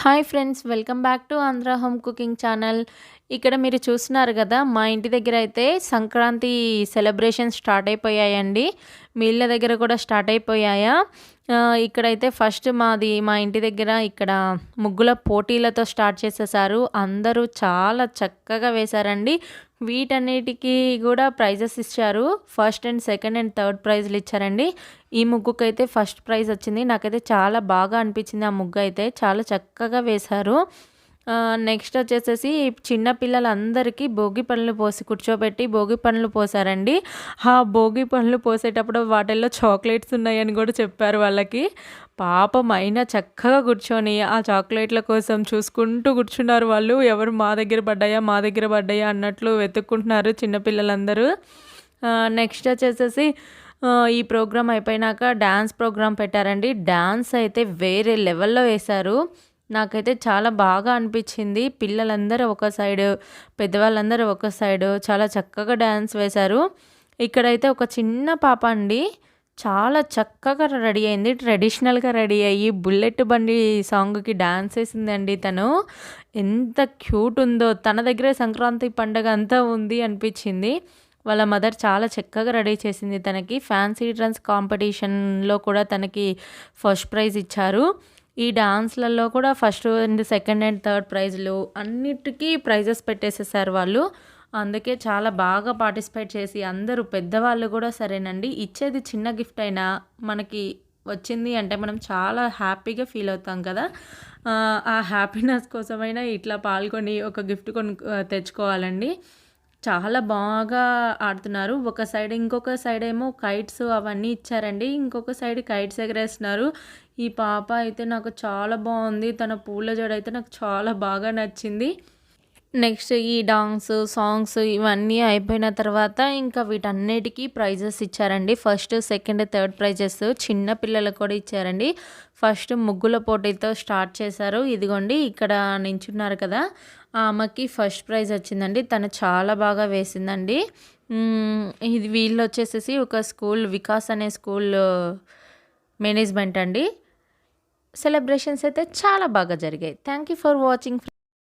Hi friends welcome back to Andhra home cooking channel. ఇక్కడ మీరు చూస్తున్నారు కదా మా ఇంటి దగ్గర అయితే సంక్రాంతి సెలబ్రేషన్ స్టార్ట్ అయిపోయాయండి. మీ ఇళ్ళ దగ్గర కూడా స్టార్ట్ అయిపోయాయా? ఇక్కడైతే ఫస్ట్ మాది మా ఇంటి దగ్గర ఇక్కడ ముగ్గుల పోటీలతో స్టార్ట్ చేసేసారు. అందరూ చాలా చక్కగా వేశారండి. వీటన్నిటికీ కూడా ప్రైజెస్ ఇచ్చారు. First and second and third ప్రైజ్లు ఇచ్చారండి. ఈ ముగ్గుకైతే ఫస్ట్ ప్రైజ్ వచ్చింది. నాకైతే చాలా బాగా అనిపించింది ఆ ముగ్గు అయితే చాలా చక్కగా వేశారు. నెక్స్ట్ వచ్చేసేసి చిన్న పిల్లలందరికీ భోగి పనులు పోసి కూర్చోబెట్టి భోగి పనులు పోసారండి. ఆ భోగి పనులు పోసేటప్పుడు వాటిల్లో చాక్లెట్స్ ఉన్నాయని కూడా చెప్పారు వాళ్ళకి. పాపం అయినా చక్కగా కూర్చొని ఆ చాక్లెట్ల కోసం చూసుకుంటూ కూర్చున్నారు వాళ్ళు. ఎవరు మా దగ్గర పడ్డాయా మా దగ్గర పడ్డాయా అన్నట్లు వెతుక్కుంటున్నారు చిన్నపిల్లలందరూ నెక్స్ట్ వచ్చేసేసి ఈ ప్రోగ్రామ్ అయిపోయినాక డ్యాన్స్ ప్రోగ్రామ్ పెట్టారండి. డ్యాన్స్ అయితే వేరే లెవెల్లో వేశారు. నాకైతే చాలా బాగా అనిపించింది. పిల్లలందరూ ఒక సైడ్ పెద్దవాళ్ళందరూ ఒక సైడ్ చాలా చక్కగా డ్యాన్స్ వేశారు. ఇక్కడైతే ఒక చిన్న పాప అండి. చాలా చక్కగా రెడీ అయింది. ట్రెడిషనల్గా రెడీ అయ్యి బుల్లెట్ బండి సాంగ్కి డ్యాన్స్ వేసిందండి తను. ఎంత క్యూట్ ఉందో తన దగ్గరే సంక్రాంతి పండగ అంతా ఉంది అనిపించింది. వాళ్ళ మదర్ చాలా చక్కగా రెడీ చేసింది తనకి. ఫ్యాన్సీ డ్రన్స్ కాంపిటీషన్లో కూడా తనకి ఫస్ట్ ప్రైజ్ ఇచ్చారు. ఈ డాన్స్లలో కూడా first and second and third ప్రైజ్లు అన్నిటికీ ప్రైజెస్ పెట్టేసేసారు వాళ్ళు. అందుకే చాలా బాగా పార్టిసిపేట్ చేసి అందరూ పెద్దవాళ్ళు కూడా సరేనండి. ఇచ్చేది చిన్న గిఫ్ట్ అయినా మనకి వచ్చింది అంటే మనం చాలా హ్యాపీగా ఫీల్ అవుతాం కదా. ఆ హ్యాపీనెస్ కోసమైనా ఇట్లా పాల్గొని ఒక గిఫ్ట్ కొను తెచ్చుకోవాలండి. చాలా బాగా ఆడుతున్నారు. ఒక సైడ్ ఇంకొక సైడ్ ఏమో కైట్స్ అవన్నీ ఇచ్చారండి. ఇంకొక సైడ్ కైట్స్ ఎగరేస్తున్నారు. ఈ పాప అయితే నాకు చాలా బాగుంది. తన పూల జడ అయితే నాకు చాలా బాగా నచ్చింది. నెక్స్ట్ ఈ డాన్స్ సాంగ్స్ ఇవన్నీ అయిపోయిన తర్వాత ఇంకా వీటన్నిటికీ ప్రైజెస్ ఇచ్చారండి. ఫస్ట్ సెకండ్ థర్డ్ ప్రైజెస్ చిన్న పిల్లలకు కూడా ఇచ్చారండి. ఫస్ట్ ముగ్గుల పోటీతో స్టార్ట్ చేశారు. ఇదిగోండి ఇక్కడ నించున్నారు కదా. ఆమెకి ఫస్ట్ ప్రైజ్ వచ్చిందండి. తను చాలా బాగా వేసిందండి. ఇది వీళ్ళు వచ్చేసేసి ఒక స్కూల్ వికాస్ అనే స్కూల్ మేనేజ్మెంట్ అండి. సెలబ్రేషన్స్ అయితే చాలా బాగా జరిగాయి. Thank you for watching